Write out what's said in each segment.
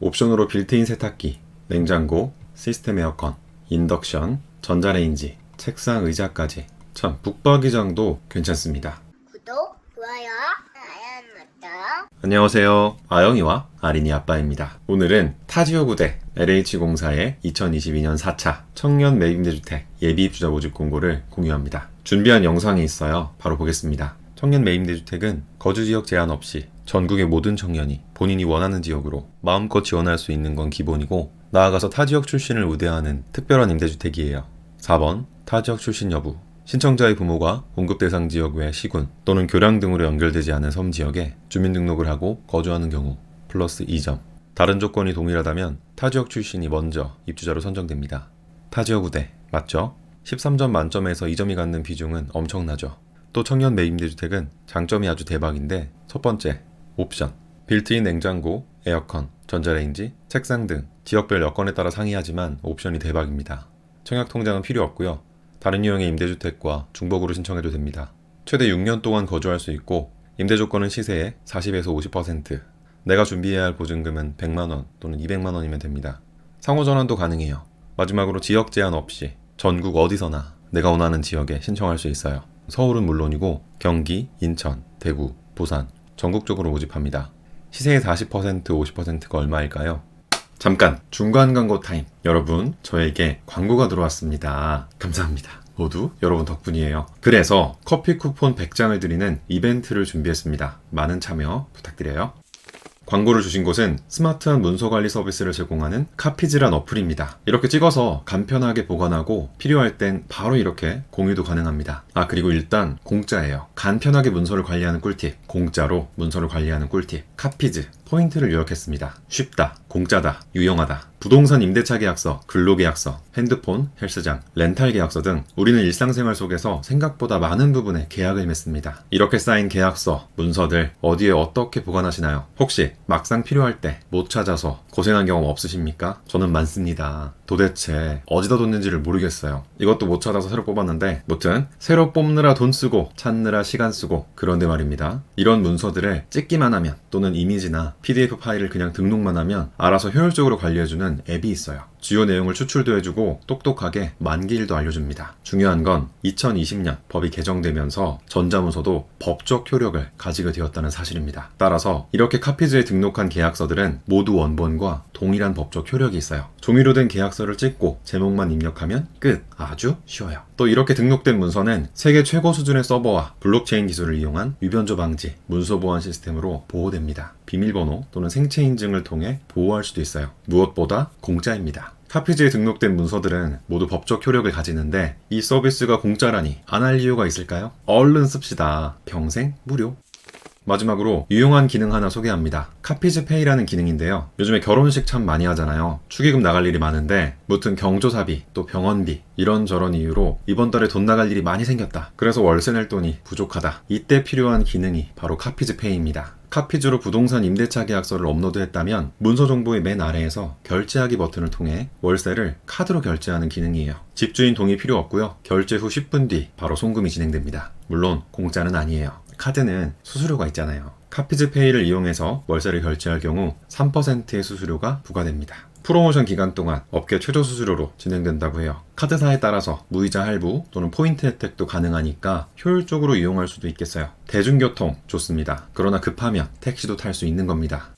옵션으로 빌트인 세탁기, 냉장고, 시스템 에어컨, 인덕션, 전자레인지, 책상 의자까지. 참 북박이장도 괜찮습니다. 구독, 좋아요, 알람 맞다. 안녕하세요. 아영이와 아린이 아빠입니다. 오늘은 타지오구대 LH공사의 2022년 4차 청년 매입임대주택 예비입주자 모집 공고를 공유합니다. 준비한 영상이 있어요. 바로 보겠습니다. 청년 매입임대주택은 거주지역 제한 없이 전국의 모든 청년이 본인이 원하는 지역으로 마음껏 지원할 수 있는 건 기본이고 나아가서 타 지역 출신을 우대하는 특별한 임대주택이에요. 4번 타 지역 출신 여부 신청자의 부모가 공급 대상 지역 외 시군 또는 교량 등으로 연결되지 않은 섬 지역에 주민등록을 하고 거주하는 경우 플러스 2점. 다른 조건이 동일하다면 타 지역 출신이 먼저 입주자로 선정됩니다. 타 지역 우대 맞죠? 13점 만점에서 2점이 갖는 비중은 엄청나죠. 또 청년 매입임대주택은 장점이 아주 대박인데 첫 번째 옵션 빌트인 냉장고, 에어컨, 전자레인지, 책상 등 지역별 여건에 따라 상이하지만 옵션이 대박입니다. 청약 통장은 필요 없고요. 다른 유형의 임대주택과 중복으로 신청해도 됩니다. 최대 6년 동안 거주할 수 있고 임대 조건은 시세의 40에서 50%. 내가 준비해야 할 보증금은 100만 원 또는 200만 원이면 됩니다. 상호 전환도 가능해요. 마지막으로 지역 제한 없이 전국 어디서나 내가 원하는 지역에 신청할 수 있어요. 서울은 물론이고 경기, 인천, 대구, 부산 전국적으로 모집합니다. 시세의 40% 50%가 얼마일까요? 잠깐 중간 광고 타임. 여러분 저에게 광고가 들어왔습니다. 감사합니다. 모두 여러분 덕분이에요. 그래서 커피 쿠폰 100장을 드리는 이벤트를 준비했습니다. 많은 참여 부탁드려요. 광고를 주신 곳은 스마트한 문서 관리 서비스를 제공하는 카피즈란 어플입니다. 이렇게 찍어서 간편하게 보관하고 필요할 땐 바로 이렇게 공유도 가능합니다. 아, 그리고 일단 공짜예요. 간편하게 문서를 관리하는 꿀팁. 공짜로 문서를 관리하는 꿀팁. 카피즈. 포인트를 요약했습니다. 쉽다, 공짜다, 유용하다. 부동산 임대차 계약서, 근로계약서, 핸드폰, 헬스장, 렌탈 계약서 등 우리는 일상생활 속에서 생각보다 많은 부분에 계약을 맺습니다. 이렇게 쌓인 계약서, 문서들 어디에 어떻게 보관하시나요? 혹시 막상 필요할 때 못 찾아서 고생한 경험 없으십니까? 저는 많습니다. 도대체 어디다 뒀는지를 모르겠어요. 이것도 못 찾아서 새로 뽑았는데 무튼 새로 뽑느라 돈 쓰고 찾느라 시간 쓰고 그런데 말입니다. 이런 문서들을 찍기만 하면 또는 이미지나 PDF 파일을 그냥 등록만 하면 알아서 효율적으로 관리해주는 앱이 있어요. 주요 내용을 추출도 해주고 똑똑하게 만기일도 알려줍니다. 중요한 건 2020년 법이 개정되면서 전자문서도 법적 효력을 가지게 되었다는 사실입니다. 따라서 이렇게 카피즈에 등록한 계약서들은 모두 원본과 동일한 법적 효력이 있어요. 종이로 된 계약서를 찍고 제목만 입력하면 끝. 아주 쉬워요. 또 이렇게 등록된 문서는 세계 최고 수준의 서버와 블록체인 기술을 이용한 위변조 방지, 문서 보안 시스템으로 보호됩니다. 비밀번호 또는 생체 인증을 통해 보호할 수도 있어요. 무엇보다 공짜입니다. 카피즈에 등록된 문서들은 모두 법적 효력을 가지는데 이 서비스가 공짜라니 안 할 이유가 있을까요? 얼른 씁시다. 평생 무료. 마지막으로 유용한 기능 하나 소개합니다. 카피즈 페이라는 기능인데요. 요즘에 결혼식 참 많이 하잖아요. 축의금 나갈 일이 많은데 무튼 경조사비 또 병원비 이런저런 이유로 이번 달에 돈 나갈 일이 많이 생겼다. 그래서 월세 낼 돈이 부족하다. 이때 필요한 기능이 바로 카피즈 페이입니다. 카피즈로 부동산 임대차 계약서를 업로드했다면 문서 정보의 맨 아래에서 결제하기 버튼을 통해 월세를 카드로 결제하는 기능이에요. 집주인 동의 필요 없고요. 결제 후 10분 뒤 바로 송금이 진행됩니다. 물론 공짜는 아니에요. 카드는 수수료가 있잖아요. 카피즈페이를 이용해서 월세를 결제할 경우 3%의 수수료가 부과됩니다. 프로모션 기간 동안 업계 최저 수수료로 진행된다고 해요. 카드사에 따라서 무이자 할부 또는 포인트 혜택도 가능하니까 효율적으로 이용할 수도 있겠어요. 대중교통 좋습니다. 그러나 급하면 택시도 탈 수 있는 겁니다.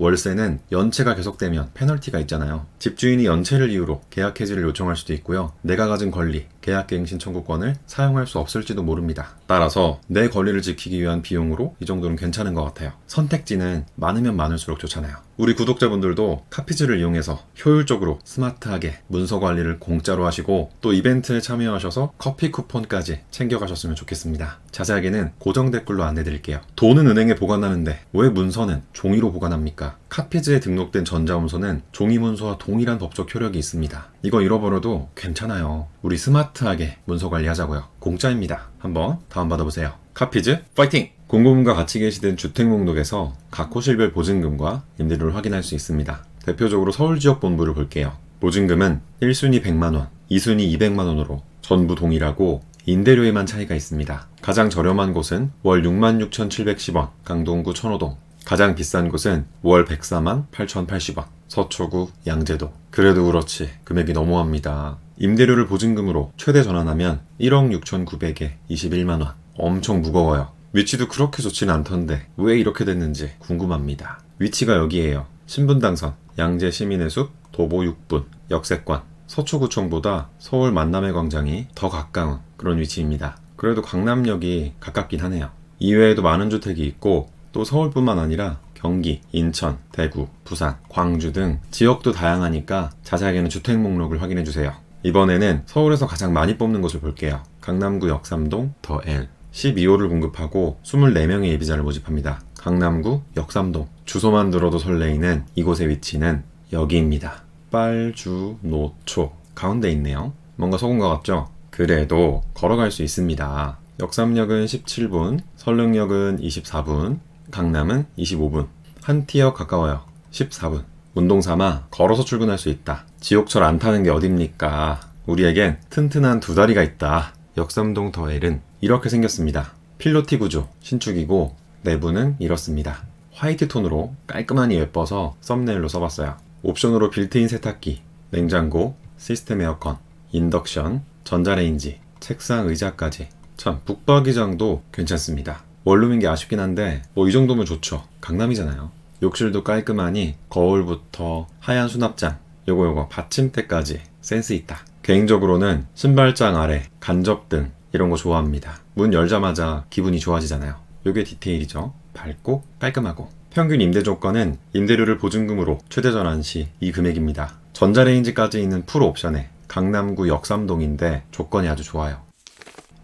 월세는 연체가 계속되면 페널티가 있잖아요. 집주인이 연체를 이유로 계약 해지를 요청할 수도 있고요. 내가 가진 권리, 계약갱신 청구권을 사용할 수 없을지도 모릅니다. 따라서 내 권리를 지키기 위한 비용으로 이 정도는 괜찮은 것 같아요. 선택지는 많으면 많을수록 좋잖아요. 우리 구독자분들도 카피즈를 이용해서 효율적으로 스마트하게 문서 관리를 공짜로 하시고 또 이벤트에 참여하셔서 커피 쿠폰까지 챙겨가셨으면 좋겠습니다. 자세하게는 고정 댓글로 안내드릴게요. 돈은 은행에 보관하는데 왜 문서는 종이로 보관합니까? 카피즈에 등록된 전자문서는 종이 문서와 동일한 법적 효력이 있습니다. 이거 잃어버려도 괜찮아요. 우리 스마트하게 문서 관리하자고요. 공짜입니다. 한번 다운 받아보세요. 카피즈 파이팅! 공고문과 같이 게시된 주택 목록에서 각 호실별 보증금과 임대료를 확인할 수 있습니다. 대표적으로 서울 지역 본부를 볼게요. 보증금은 1순위 100만원, 2순위 200만원으로 전부 동일하고 임대료에만 차이가 있습니다. 가장 저렴한 곳은 월 66,710원, 강동구 천호동, 가장 비싼 곳은 월 104만 8,080원. 서초구 양재도. 그래도 그렇지 금액이 너무합니다. 임대료를 보증금으로 최대 전환하면 1억 6,900에 21만 원. 엄청 무거워요. 위치도 그렇게 좋지는 않던데 왜 이렇게 됐는지 궁금합니다. 위치가 여기에요. 신분당선, 양재 시민의 숲, 도보 6분, 역세권. 서초구청보다 서울 만남의 광장이 더 가까운 그런 위치입니다. 그래도 강남역이 가깝긴 하네요. 이외에도 많은 주택이 있고 또 서울뿐만 아니라 경기, 인천, 대구, 부산, 광주 등 지역도 다양하니까 자세하게는 주택 목록을 확인해 주세요. 이번에는 서울에서 가장 많이 뽑는 곳을 볼게요. 강남구 역삼동 더 L 12호를 공급하고 24명의 예비자를 모집합니다. 강남구 역삼동 주소만 들어도 설레이는 이곳의 위치는 여기입니다. 빨주노초 가운데 있네요. 뭔가 속은 것 같죠? 그래도 걸어갈 수 있습니다. 역삼역은 17분, 설릉역은 24분, 강남은 25분. 한 티어 가까워요. 14분. 운동 삼아 걸어서 출근할 수 있다. 지옥철 안 타는 게 어딥니까? 우리에겐 튼튼한 두 다리가 있다. 역삼동 더엘은 이렇게 생겼습니다. 필로티 구조, 신축이고 내부는 이렇습니다. 화이트 톤으로 깔끔하니 예뻐서 썸네일로 써봤어요. 옵션으로 빌트인 세탁기, 냉장고, 시스템 에어컨, 인덕션, 전자레인지, 책상 의자까지. 참 북박이장도 괜찮습니다. 원룸인 게 아쉽긴 한데 뭐 이 정도면 좋죠. 강남이잖아요. 욕실도 깔끔하니 거울부터 하얀 수납장, 요거 요거 받침대까지 센스 있다. 개인적으로는 신발장 아래 간접등 이런 거 좋아합니다. 문 열자마자 기분이 좋아지잖아요. 요게 디테일이죠. 밝고 깔끔하고. 평균 임대 조건은 임대료를 보증금으로 최대 전환 시 이 금액입니다. 전자레인지까지 있는 풀 옵션에 강남구 역삼동인데 조건이 아주 좋아요.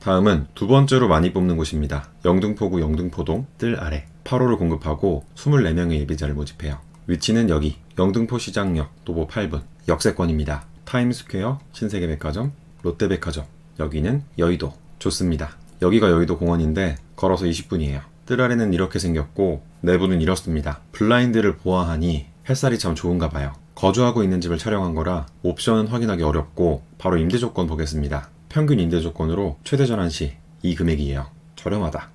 다음은 두 번째로 많이 뽑는 곳입니다. 영등포구 영등포동 뜰 아래 8호를 공급하고 24명의 예비자를 모집해요. 위치는 여기 영등포 시장역 도보 8분 역세권입니다. 타임스퀘어, 신세계백화점, 롯데백화점 여기는 여의도 좋습니다. 여기가 여의도 공원인데 걸어서 20분이에요. 뜰 아래는 이렇게 생겼고 내부는 이렇습니다. 블라인드를 보아하니 햇살이 참 좋은가 봐요. 거주하고 있는 집을 촬영한 거라 옵션은 확인하기 어렵고 바로 임대 조건 보겠습니다. 평균 임대 조건으로 최대 전환 시 이 금액이에요. 저렴하다.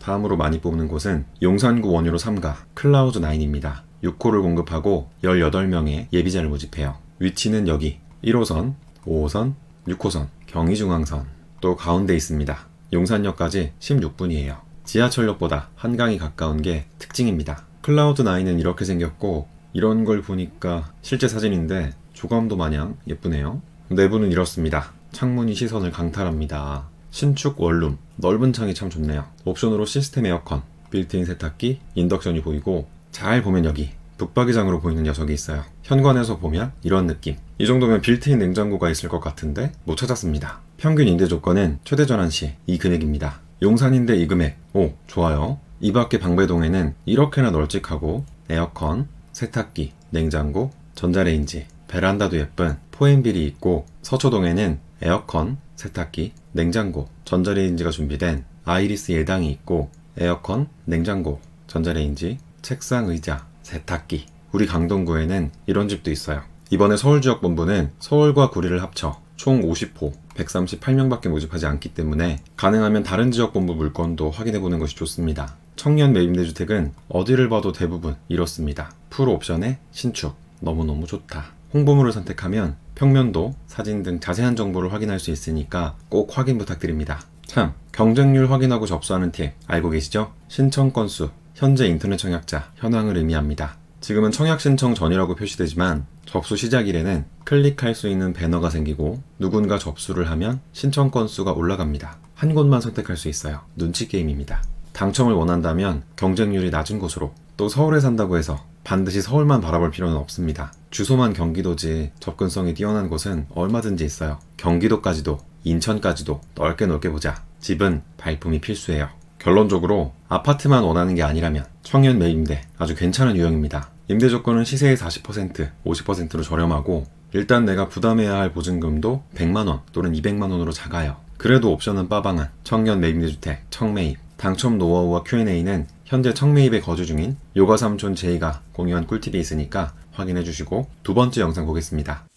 다음으로 많이 뽑는 곳은 용산구 원유로 3가 클라우드 9입니다. 6호를 공급하고 18명의 예비자를 모집해요. 위치는 여기 1호선, 5호선, 6호선, 경의중앙선 또 가운데 있습니다. 용산역까지 16분이에요. 지하철역보다 한강이 가까운 게 특징입니다. 클라우드 9은 이렇게 생겼고 이런 걸 보니까 실제 사진인데 조감도 마냥 예쁘네요. 내부는 이렇습니다. 창문이 시선을 강탈합니다. 신축 원룸, 넓은 창이 참 좋네요. 옵션으로 시스템 에어컨, 빌트인 세탁기, 인덕션이 보이고 잘 보면 여기 북박이장으로 보이는 녀석이 있어요. 현관에서 보면 이런 느낌. 이 정도면 빌트인 냉장고가 있을 것 같은데 못 찾았습니다. 평균 임대 조건은 최대 전환 시 이 금액입니다. 용산인데 이 금액. 오, 좋아요. 이 밖에 방배동에는 이렇게나 널찍하고 에어컨, 세탁기, 냉장고, 전자레인지, 베란다도 예쁜 포엠빌이 있고 서초동에는 에어컨, 세탁기, 냉장고, 전자레인지가 준비된 아이리스 예당이 있고 에어컨, 냉장고, 전자레인지, 책상 의자, 세탁기. 우리 강동구에는 이런 집도 있어요. 이번에 서울지역본부는 서울과 구리를 합쳐 총 50호, 138명밖에 모집하지 않기 때문에 가능하면 다른 지역본부 물건도 확인해보는 것이 좋습니다. 청년 매입대주택은 어디를 봐도 대부분 이렇습니다. 풀 옵션에 신축. 너무너무 좋다. 홍보물을 선택하면 평면도, 사진 등 자세한 정보를 확인할 수 있으니까 꼭 확인 부탁드립니다. 참, 경쟁률 확인하고 접수하는 팁 알고 계시죠? 신청 건수, 현재 인터넷 청약자, 현황을 의미합니다. 지금은 청약 신청 전이라고 표시되지만 접수 시작일에는 클릭할 수 있는 배너가 생기고 누군가 접수를 하면 신청 건수가 올라갑니다. 한 곳만 선택할 수 있어요. 눈치 게임입니다. 당첨을 원한다면 경쟁률이 낮은 곳으로 또 서울에 산다고 해서 반드시 서울만 바라볼 필요는 없습니다. 주소만 경기도지 접근성이 뛰어난 곳은 얼마든지 있어요. 경기도까지도 인천까지도 넓게 넓게 보자. 집은 발품이 필수예요. 결론적으로 아파트만 원하는 게 아니라면 청년 매입임대 아주 괜찮은 유형입니다. 임대 조건은 시세의 40%, 50%로 저렴하고 일단 내가 부담해야 할 보증금도 100만원 또는 200만원으로 작아요. 그래도 옵션은 빠방한 청년 매입대주택 청매입 당첨 노하우와 Q&A는 현재 청매입에 거주 중인 요가 삼촌 제이가 공유한 꿀팁이 있으니까 확인해 주시고 두 번째 영상 보겠습니다.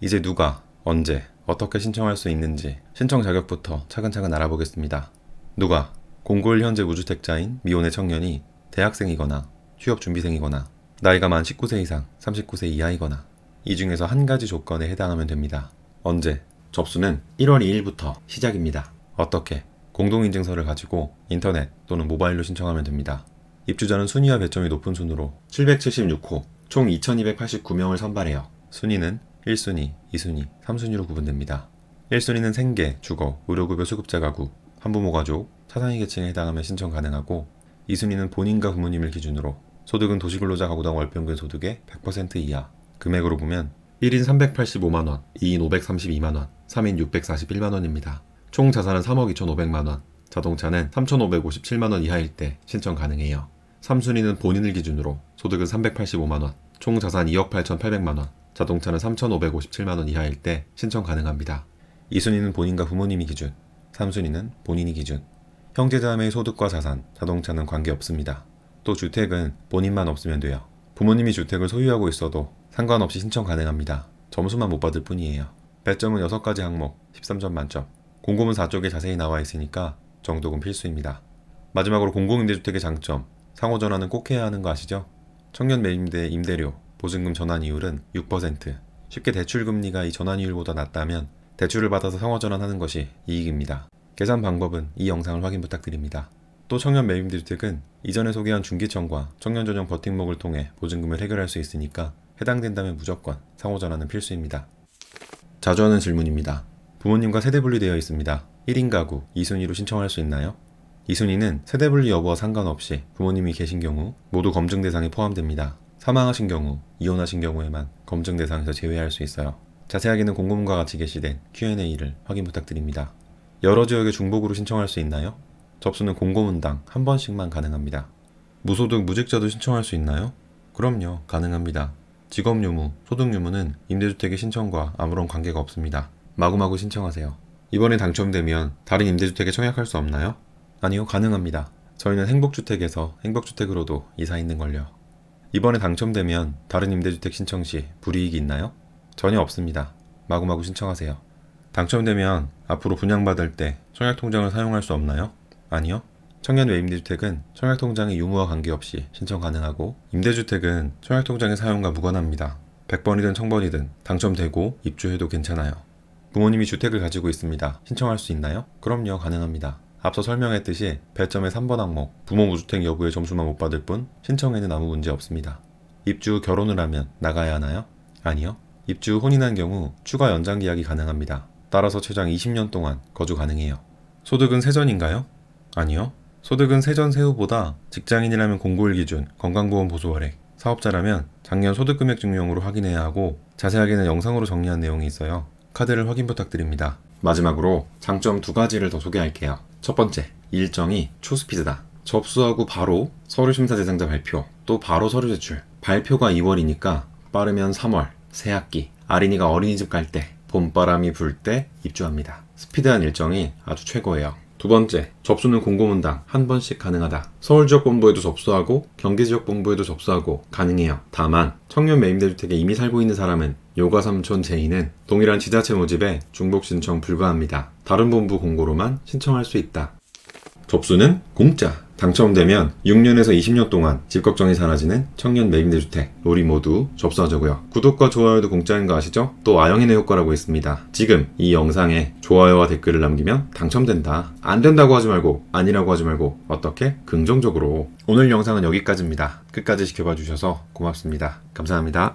이제 누가 언제 어떻게 신청할 수 있는지 신청 자격부터 차근차근 알아보겠습니다. 누가 공골 현재 무주택자인 미혼의 청년이 대학생이거나 취업 준비생이거나 나이가 만 19세 이상 39세 이하이거나 이 중에서 한 가지 조건에 해당하면 됩니다. 언제? 접수는 1월 2일부터 시작입니다. 어떻게? 공동인증서를 가지고 인터넷 또는 모바일로 신청하면 됩니다. 입주자는 순위와 배점이 높은 순으로 776호 총 2289명을 선발해요. 순위는 1순위, 2순위, 3순위로 구분됩니다. 1순위는 생계, 주거, 의료급여 수급자 가구, 한부모 가족, 차상위 계층에 해당하면 신청 가능하고 2순위는 본인과 부모님을 기준으로 소득은 도시근로자 가구당 월평균 소득의 100% 이하 금액으로 보면 1인 385만원, 2인 532만원, 3인 641만원입니다. 총 자산은 3억 2,500만 원, 자동차는 3,557만 원 이하일 때 신청 가능해요. 3순위는 본인을 기준으로 소득은 385만 원, 총 자산 2억 8,800만 원, 자동차는 3,557만 원 이하일 때 신청 가능합니다. 2순위는 본인과 부모님이 기준, 3순위는 본인이 기준. 형제자매의 소득과 자산, 자동차는 관계없습니다. 또 주택은 본인만 없으면 돼요. 부모님이 주택을 소유하고 있어도 상관없이 신청 가능합니다. 점수만 못 받을 뿐이에요. 배점은 6가지 항목, 13점 만점. 공고문 4쪽에 자세히 나와 있으니까 정독은 필수입니다. 마지막으로 공공임대주택의 장점, 상호 전환은 꼭 해야 하는 거 아시죠? 청년 매입대 임대료, 보증금 전환 이율은 6%. 쉽게 대출 금리가 이 전환 이율보다 낮다면 대출을 받아서 상호 전환하는 것이 이익입니다. 계산 방법은 이 영상을 확인 부탁드립니다. 또 청년 매입대주택은 이전에 소개한 중기청과 청년 전용 버팀목을 통해 보증금을 해결할 수 있으니까 해당된다면 무조건 상호 전환은 필수입니다. 자주 하는 질문입니다. 부모님과 세대 분리되어 있습니다. 1인 가구 2순위로 신청할 수 있나요? 2순위는 세대 분리 여부와 상관없이 부모님이 계신 경우 모두 검증 대상에 포함됩니다. 사망하신 경우, 이혼하신 경우에만 검증 대상에서 제외할 수 있어요. 자세하게는 공고문과 같이 게시된 Q&A를 확인 부탁드립니다. 여러 지역의 중복으로 신청할 수 있나요? 접수는 공고문당 한 번씩만 가능합니다. 무소득 무직자도 신청할 수 있나요? 그럼요, 가능합니다. 직업 유무, 소득 유무는 임대주택의 신청과 아무런 관계가 없습니다. 마구마구 신청하세요. 이번에 당첨되면 다른 임대주택에 청약할 수 없나요? 아니요, 가능합니다. 저희는 행복주택에서 행복주택으로도 이사 있는 걸요. 이번에 당첨되면 다른 임대주택 신청 시 불이익이 있나요? 전혀 없습니다. 마구마구 신청하세요. 당첨되면 앞으로 분양받을 때 청약통장을 사용할 수 없나요? 아니요. 청년 외임대주택은 청약통장의 유무와 관계없이 신청 가능하고 임대주택은 청약통장의 사용과 무관합니다. 100번이든 1000번이든 당첨되고 입주해도 괜찮아요. 부모님이 주택을 가지고 있습니다. 신청할 수 있나요? 그럼요, 가능합니다. 앞서 설명했듯이 배점의 3번 항목, 부모 무주택 여부의 점수만 못 받을 뿐 신청에는 아무 문제 없습니다. 입주 후 결혼을 하면 나가야 하나요? 아니요. 입주 후 혼인한 경우 추가 연장 계약이 가능합니다. 따라서 최장 20년 동안 거주 가능해요. 소득은 세전인가요? 아니요. 소득은 세전 세후보다 직장인이라면 공고일 기준 건강보험 보수 월액, 사업자라면 작년 소득금액 증명으로 확인해야 하고 자세하게는 영상으로 정리한 내용이 있어요. 카드를 확인 부탁드립니다. 마지막으로 장점 두 가지를 더 소개할게요. 첫 번째, 일정이 초스피드다. 접수하고 바로 서류 심사 대상자 발표, 또 바로 서류 제출. 발표가 2월이니까 빠르면 3월, 새학기, 아린이가 어린이집 갈 때, 봄바람이 불 때 입주합니다. 스피드한 일정이 아주 최고예요. 두 번째, 접수는 공고문당 한 번씩 가능하다. 서울 지역 본부에도 접수하고 경기 지역 본부에도 접수하고 가능해요. 다만 청년 매임대주택에 이미 살고 있는 사람은 요가삼촌 제이는 동일한 지자체 모집에 중복 신청 불가합니다. 다른 본부 공고로만 신청할 수 있다. 접수는 공짜. 당첨되면 6년에서 20년 동안 집 걱정이 사라지는 청년 매임대주택 놀이 모두 접수하자고요. 구독과 좋아요도 공짜인 거 아시죠? 또 아영인의 효과라고 있습니다. 지금 이 영상에 좋아요와 댓글을 남기면 당첨된다. 안 된다고 하지 말고 아니라고 하지 말고 어떻게? 긍정적으로. 오늘 영상은 여기까지입니다. 끝까지 지켜봐 주셔서 고맙습니다. 감사합니다.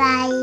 안